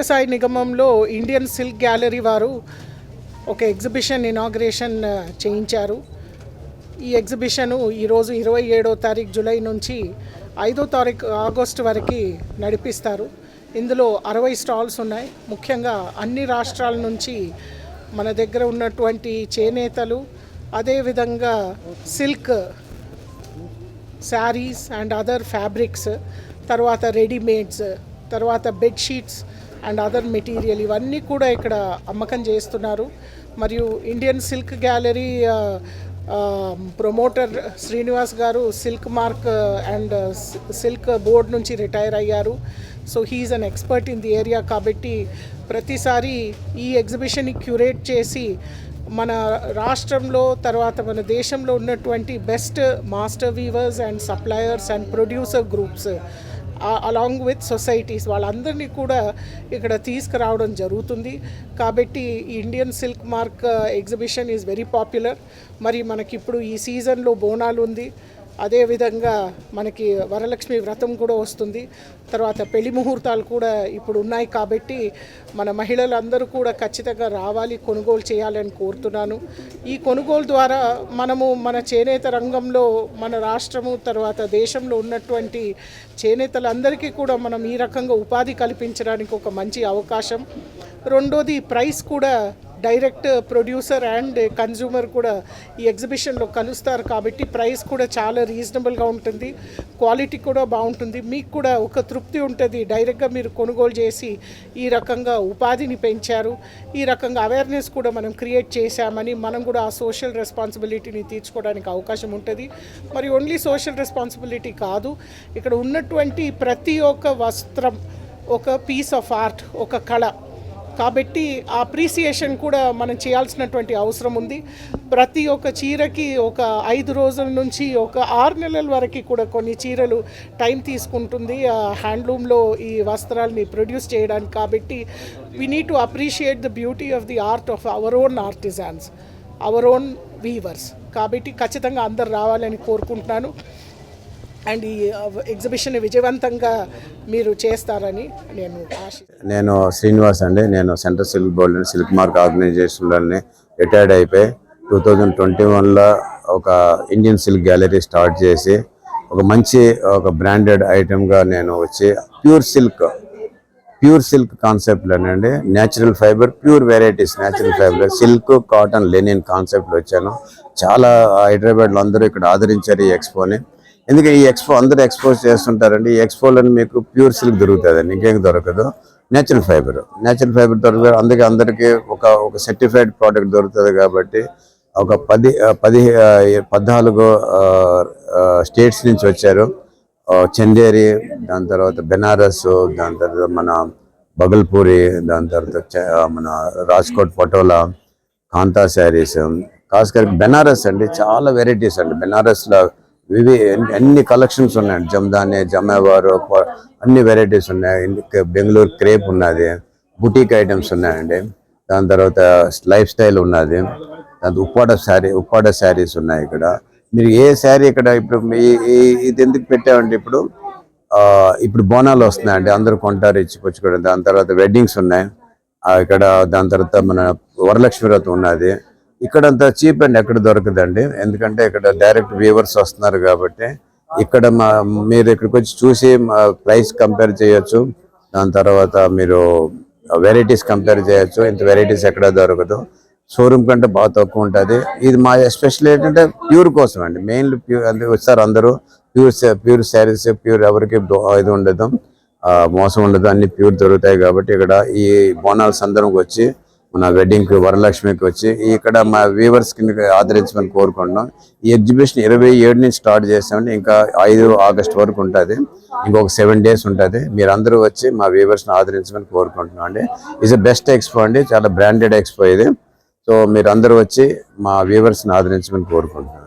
సత్యసాయి నిగమంలో Indian silk gallery వారు ఒక ఎగ్జిబిషన్ ఇనాగ్రేషన్ చేయించారు. ఈ ఎగ్జిబిషను ఈరోజు ఇరవై ఏడో తారీఖు జూలై నుంచి ఐదో తారీఖు ఆగస్టు వరకు నడిపిస్తారు. ఇందులో అరవై స్టాల్స్ ఉన్నాయి. ముఖ్యంగా అన్ని రాష్ట్రాల నుంచి మన దగ్గర ఉన్నటువంటి చేనేతలు అదేవిధంగా silk sarees and other fabrics తర్వాత రెడీమేడ్స్ తర్వాత బెడ్షీట్స్ అండ్ అదర్ మెటీరియల్ ఇవన్నీ కూడా ఇక్కడ అమ్మకం చేస్తున్నారు. మరియు Indian silk gallery promoter Srinivas garu silk mark and silk board నుంచి రిటైర్ అయ్యారు. So he's an expert in the area కాబట్టి ప్రతిసారి ఈ ఎగ్జిబిషన్ని క్యూరేట్ చేసి మన రాష్ట్రంలో తర్వాత మన దేశంలో ఉన్నటువంటి best master weavers and suppliers and producer groups along with societies వాళ్ళందరినీ కూడా ఇక్కడ తీసుకురావడం జరుగుతుంది. కాబట్టి ఈ Indian silk mark exhibition is very popular మరి మనకి ఇప్పుడు ఈ సీజన్లో బోనాలు ఉంది అదేవిధంగా మనకి వరలక్ష్మి వ్రతం కూడా వస్తుంది. తర్వాత పెళ్ళి ముహూర్తాలు కూడా ఇప్పుడు ఉన్నాయి కాబట్టి మన మహిళలందరూ కూడా ఖచ్చితంగా రావాలి కొనుగోలు చేయాలని కోరుతున్నాను. ఈ కొనుగోలు ద్వారా మనము మన చేనేత రంగంలో మన రాష్ట్రము తర్వాత దేశంలో ఉన్నటువంటి చేనేతలందరికీ కూడా మనం ఈ రకంగా ఉపాధి కల్పించడానికి ఒక మంచి అవకాశం. రెండోది ప్రైస్ కూడా డైరెక్ట్ ప్రొడ్యూసర్ అండ్ కన్జ్యూమర్ కూడా ఈ ఎగ్జిబిషన్లో కలుస్తారు కాబట్టి ప్రైస్ కూడా చాలా రీజనబుల్గా ఉంటుంది. క్వాలిటీ కూడా బాగుంటుంది. మీకు కూడా ఒక తృప్తి ఉంటుంది. డైరెక్ట్గా మీరు కొనుగోలు చేసి ఈ రకంగా ఉపాధిని పెంచారు. ఈ రకంగా అవేర్నెస్ కూడా మనం క్రియేట్ చేశామని మనం కూడా ఆ సోషల్ రెస్పాన్సిబిలిటీని తీర్చుకోవడానికి అవకాశం ఉంటుంది. మరి ఓన్లీ సోషల్ రెస్పాన్సిబిలిటీ కాదు. ఇక్కడ ఉన్నటువంటి ప్రతి ఒక్క వస్త్రం ఒక పీస్ ఆఫ్ ఆర్ట్ ఒక కళ కాబట్టి ఆ అప్రిసియేషన్ కూడా మనం చేయాల్సినటువంటి అవసరం ఉంది. ప్రతి ఒక్క చీరకి ఒక ఐదు రోజుల నుంచి ఒక ఆరు నెలల వరకు కూడా కొన్ని చీరలు టైం తీసుకుంటుంది. ఆ హ్యాండ్లూమ్లో ఈ వస్త్రాలని ప్రొడ్యూస్ చేయడానికి కాబట్టి we need to appreciate the beauty of the art of our own artisans our own weavers కాబట్టి ఖచ్చితంగా అందరు రావాలని కోరుకుంటున్నాను. అండ్ ఈ ఎగ్జిబిషన్ విజయవంతంగా మీరు చేస్తారని నేను నేను శ్రీనివాస్ అండి. నేను central silk board silk mark ఆర్గనైజేషన్లోని retired అయిపోయి టూ థౌజండ్ ట్వంటీ వన్లో ఒక ఇండియన్ సిల్క్ గ్యాలరీ స్టార్ట్ చేసి ఒక మంచి ఒక బ్రాండెడ్ ఐటెంగా నేను వచ్చి pure silk pure silk కాన్సెప్ట్లోనండి natural fibre pure varieties natural fibre. Silk cotton linen కాన్సెప్ట్లో వచ్చాను. చాలా హైదరాబాద్లో అందరూ ఇక్కడ ఆదరించారు ఈ ఎక్స్పోని. ఎందుకంటే ఈ ఎక్స్పో అందరూ ఎక్స్పోజ్ చేస్తుంటారండి. ఈ ఎక్స్పోలో మీకు ప్యూర్ సిల్క్ దొరుకుతుంది ఇంకేం దొరకదు. Natural fibre. నేచురల్ ఫైబర్ దొరకదు. అందుకే అందరికీ ఒక ఒక సర్టిఫైడ్ ప్రోడక్ట్ దొరుకుతుంది కాబట్టి ఒక పది పది పద్నాలుగు స్టేట్స్ నుంచి వచ్చారు. చందేరి దాని తర్వాత బెనారస్ దాని తర్వాత మన బగల్పూరి దాని తర్వాత చ- మన రాజ్కోట్ పటోలా కాంతా శారీస్ కాస్కర్ బెనారస్ అండి. చాలా వెరైటీస్ అండి. బెనారస్లో వివి అన్ని కలెక్షన్స్ ఉన్నాయి. జమ్దాని జమేవారు అన్ని వెరైటీస్ ఉన్నాయి. బెంగళూరు క్రేప్ ఉన్నది. బుటీక్ ఐటమ్స్ ఉన్నాయండి. దాని తర్వాత లైఫ్ స్టైల్ ఉన్నది. దాని ఉప్పాడ శారీ ఉప్పాడ శారీస్ ఉన్నాయి ఇక్కడ. మీరు ఏ శారీ ఇక్కడ ఇప్పుడు మీ- ఇది ఎందుకు పెట్టామంటే ఇప్పుడు ఆ, ఇప్పుడు బోనాలు వస్తున్నాయండి. అందరూ కొంటారు ఇచ్చిపుచ్చుకోవడం. దాని తర్వాత వెడ్డింగ్స్ ఉన్నాయి. ఆ, ఇక్కడ దాని తర్వాత మన వరలక్ష్మి వ్రతం ఉన్నది. ఇక్కడంతా చీప్ అండ్ ఎక్కడ దొరకదండి. ఎందుకంటే ఇక్కడ డైరెక్ట్ వ్యూవర్స్ వస్తున్నారు కాబట్టి ఇక్కడ మా మీరు ఇక్కడికి వచ్చి చూసి ప్రైస్ కంపేర్ చేయొచ్చు. దాని తర్వాత మీరు వెరైటీస్ కంపేర్ చేయొచ్చు. ఇంత వెరైటీస్ ఎక్కడ దొరకదు. షోరూమ్ కంటే బాగా తక్కువ ఉంటుంది. ఇది మా ఎస్పెషల్ ఏంటంటే ప్యూర్ కోసం అండి మెయిన్లీ ప్యూర్ అంటే వచ్చారు అందరూ. ప్యూర్ ప్యూర్ శారీస్ ప్యూర్ ఎవరికి ఇది ఉండదు. మోసం ఉండదు. అన్ని ప్యూర్ దొరుకుతాయి కాబట్టి ఇక్కడ ఈ బోనాల సందర్భంకి వచ్చి మన వెడ్డింగ్కి వరలక్ష్మికి వచ్చి ఇక్కడ మా వ్యూవర్స్ ఆదరించమని కోరుకుంటున్నాం. ఈ ఎగ్జిబిషన్ ఇరవై ఏడు నుంచి స్టార్ట్ చేసామండి. ఇంకా ఐదు ఆగస్ట్ వరకు ఉంటుంది. ఇంకొక సెవెన్ డేస్ ఉంటుంది. మీరు అందరూ వచ్చి మా వ్యూవర్స్ని ఆదరించమని కోరుకుంటున్నాం అండి. ఇస్ బెస్ట్ ఎక్స్పో అండి. చాలా బ్రాండెడ్ ఎక్స్పో ఇది. సో మీరు వచ్చి మా వ్యూవర్స్ని ఆదరించమని కోరుకుంటున్నాం.